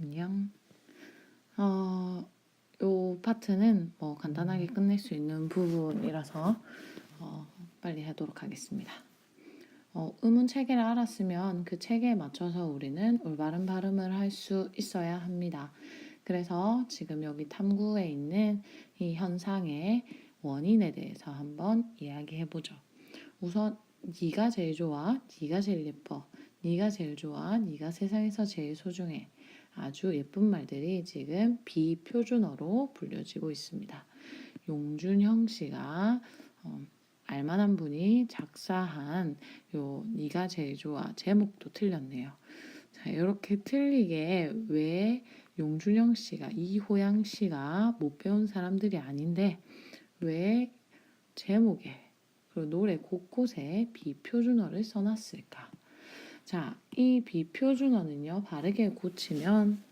안녕. 어, 요 파트는 뭐 간단하게 끝낼 수 있는 부분이라서 어, 빨리 하도록 하겠습니다. 어, 의문 체계를 알았으면 그 체계에 맞춰서 우리는 올바른 발음을 할 수 있어야 합니다. 그래서 지금 여기 탐구에 있는 이 현상의 원인에 대해서 한번 이야기해 보죠. 우선 네가 제일 좋아, 네가 제일 예뻐, 네가 제일 좋아, 네가 세상에서 제일 소중해. 아주 예쁜 말들이 지금 비표준어로 불려지고 있습니다. 용준형 씨가 어, 알만한 분이 작사한 요 네가 제일 좋아 제목도 틀렸네요. 자 이렇게 틀리게 왜 용준형 씨가 이호양 씨가 못 배운 사람들이 아닌데 왜 제목에 그리고 노래 곳곳에 비표준어를 써놨을까? 자, 이 비표준어는요, 바르게 고치면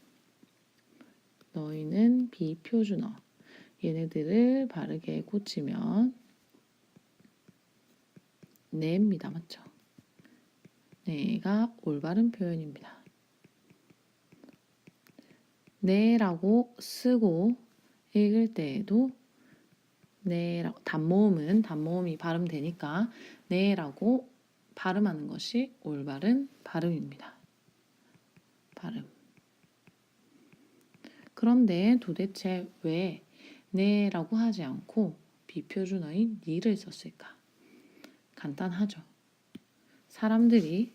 너희는 비표준어. 얘네들을 바르게 고치면 네입니다. 맞죠? 네가 올바른 표현입니다. 네라고 쓰고 읽을 때에도 네라고 단모음은 단모음이 발음되니까 네라고 발음하는 것이 올바른 발음입니다. 발음. 그런데 도대체 왜 네라고 하지 않고 비표준어인 니를 썼을까? 간단하죠. 사람들이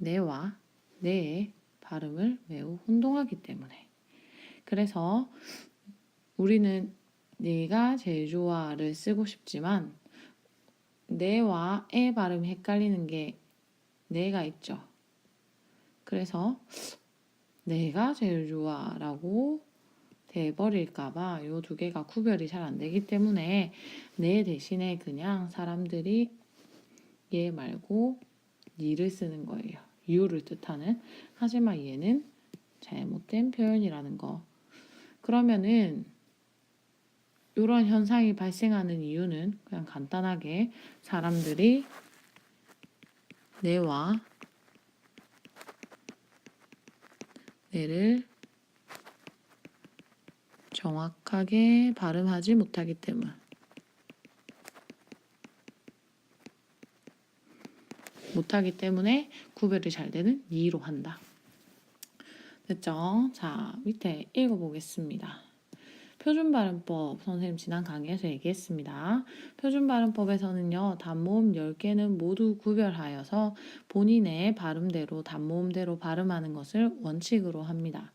네와 네의 발음을 매우 혼동하기 때문에. 그래서 우리는 네가 제일 좋아를 쓰고 싶지만 네와 에 발음이 헷갈리는 게 네가 있죠. 그래서 내가 제일 좋아라고 돼버릴까봐 이 두 개가 구별이 잘 안 되기 때문에 내 대신에 그냥 사람들이 얘 말고 니를 쓰는 거예요. 유를 뜻하는. 하지만 얘는 잘못된 표현이라는 거. 그러면은 이런 현상이 발생하는 이유는 그냥 간단하게 사람들이 내와 내를 정확하게 발음하지 못하기 때문. 못하기 때문에 구별이 잘 되는 니로 한다. 됐죠? 자, 밑에 읽어보겠습니다. 표준 발음법 선생님 지난 강의에서 얘기했습니다. 표준 발음법에서는요. 단모음 10개는 모두 구별하여서 본인의 발음대로 단모음대로 발음하는 것을 원칙으로 합니다.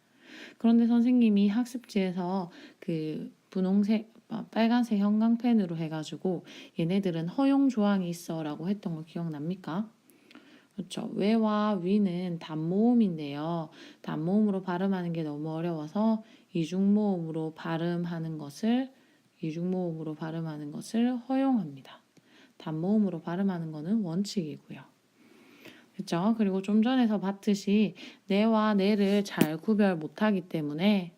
그런데 선생님이 학습지에서 그 분홍색 아, 빨간색 형광펜으로 해가지고 얘네들은 허용 조항이 있어라고 했던 거 기억납니까? 그렇죠. 외와 위는 단모음인데요. 단모음으로 발음하는 게 너무 어려워서 이중모음으로 발음하는 것을 이중모음으로 발음하는 것을 허용합니다. 단모음으로 발음하는 것은 원칙이고요. 그렇죠? 그리고 좀 전에서 봤듯이 내와 내를 잘 구별 못하기 때문에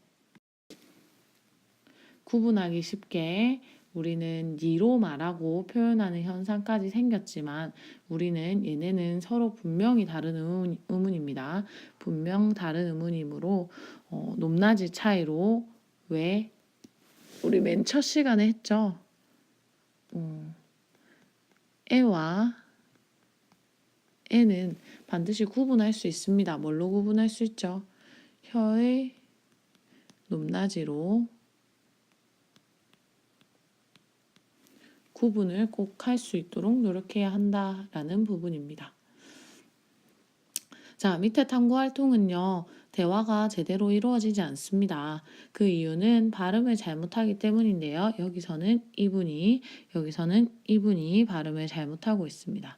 구분하기 쉽게 우리는 니로 말하고 표현하는 현상까지 생겼지만 우리는 얘네는 서로 분명히 다른 의문, 의문 입니다. 분명 다른 의문이므로 어, 높낮이 차이로 왜 우리 맨 첫 시간에 했죠. 어, 애와 애는 반드시 구분할 수 있습니다. 뭘로 구분할 수 있죠? 혀의 높낮이로 구분을 꼭 할 수 있도록 노력해야 한다라는 부분입니다. 자, 밑에 탐구 활동은요, 대화가 제대로 이루어지지 않습니다. 그 이유는 발음을 잘못하기 때문인데요. 여기서는 이분이, 여기서는 이분이 발음을 잘못하고 있습니다.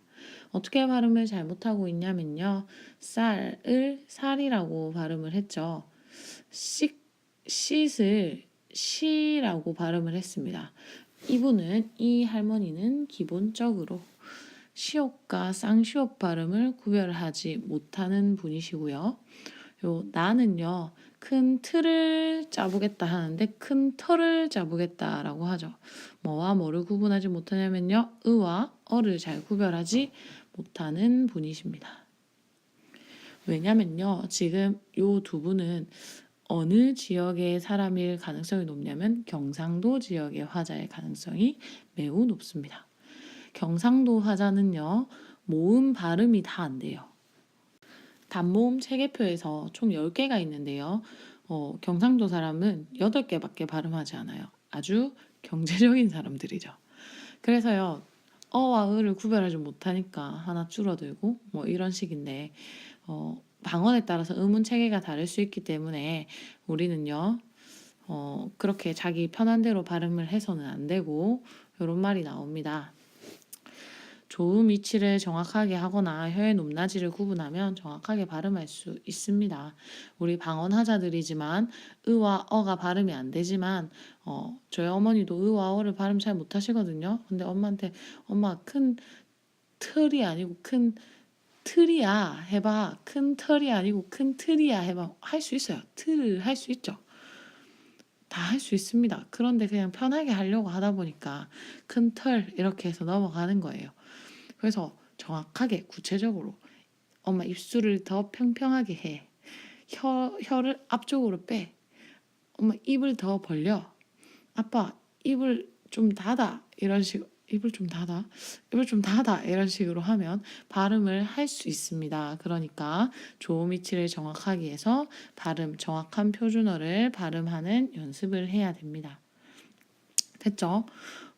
어떻게 발음을 잘못하고 있냐면요. 쌀을 살이라고 발음을 했죠. 씩, 쉿을 시라고 발음을 했습니다. 이분은 이 할머니는 기본적으로 시옷과 쌍시옷 발음을 구별하지 못하는 분이시고요. 요 나는요 큰 틀을 짜보겠다 하는데 큰 털을 짜보겠다라고 하죠. 뭐와 뭐를 구분하지 못하냐면요 의와 어를 잘 구별하지 못하는 분이십니다. 왜냐면요 지금 요 두 분은 어느 지역의 사람일 가능성이 높냐면 경상도 지역의 화자일 가능성이 매우 높습니다. 경상도 화자는요, 모음 발음이 다 안 돼요. 단모음 체계표에서 총 10개가 있는데요. 어, 경상도 사람은 8개밖에 발음하지 않아요. 아주 경제적인 사람들이죠. 그래서요, 어와 을을 구별하지 못하니까 하나 줄어들고 뭐 이런 식인데, 어, 방언에 따라서 음운 체계가 다를 수 있기 때문에 우리는요, 어, 그렇게 자기 편한 대로 발음을 해서는 안 되고, 이런 말이 나옵니다. 조음 위치를 정확하게 하거나 혀의 높낮이를 구분하면 정확하게 발음할 수 있습니다. 우리 방언하자들이지만 의와 어가 발음이 안 되지만 어, 저희 어머니도 의와 어를 발음 잘 못하시거든요. 근데 엄마한테 엄마 큰 틀이 아니고 큰 틀이야 해봐. 큰 털이 아니고 큰 틀이야 해봐. 할 수 있어요. 틀할수 있죠. 다 할 수 있습니다. 그런데 그냥 편하게 하려고 하다 보니까 큰털 이렇게 해서 넘어가는 거예요. 그래서 정확하게 구체적으로 엄마 입술을 더 평평하게 해. 혀, 혀를 앞쪽으로 빼. 엄마 입을 더 벌려. 아빠 입을 좀 닫아. 이런 식 입을 좀 닫아. 입을 좀 닫아. 이런 식으로 하면 발음을 할 수 있습니다. 그러니까 조음 위치를 정확하게 해서 발음 정확한 표준어를 발음하는 연습을 해야 됩니다. 됐죠?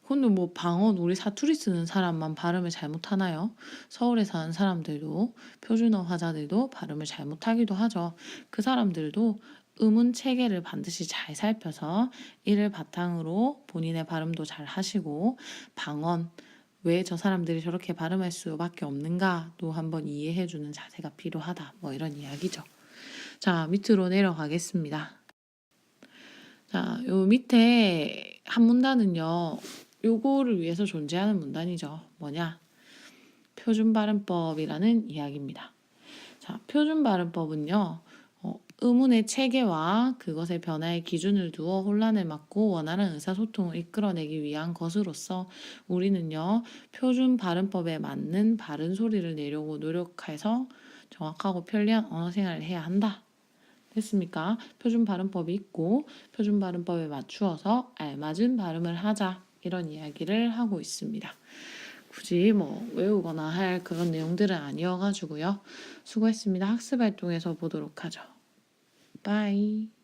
근데 뭐 방언 우리 사투리 쓰는 사람만 발음을 잘못하나요? 서울에 사는 사람들도 표준어 화자들도 발음을 잘못하기도 하죠. 그 사람들도 음운 체계를 반드시 잘 살펴서 이를 바탕으로 본인의 발음도 잘 하시고 방언 왜 저 사람들이 저렇게 발음할 수밖에 없는가도 한번 이해해 주는 자세가 필요하다. 뭐 이런 이야기죠. 자 밑으로 내려가겠습니다. 자, 요 밑에 한 문단은요. 요거를 위해서 존재하는 문단이죠. 뭐냐? 표준 발음법이라는 이야기입니다. 자, 표준 발음법은요. 어, 의문의 체계와 그것의 변화의 기준을 두어 혼란을 막고 원활한 의사소통을 이끌어내기 위한 것으로서 우리는요. 표준 발음법에 맞는 바른 소리를 내려고 노력해서 정확하고 편리한 언어 생활을 해야 한다. 됐습니까? 표준 발음법이 있고 표준 발음법에 맞추어서 알맞은 발음을 하자. 이런 이야기를 하고 있습니다. 굳이 뭐 외우거나 할 그런 내용들은 아니어가지고요. 수고했습니다. 학습 활동에서 보도록 하죠. 빠이.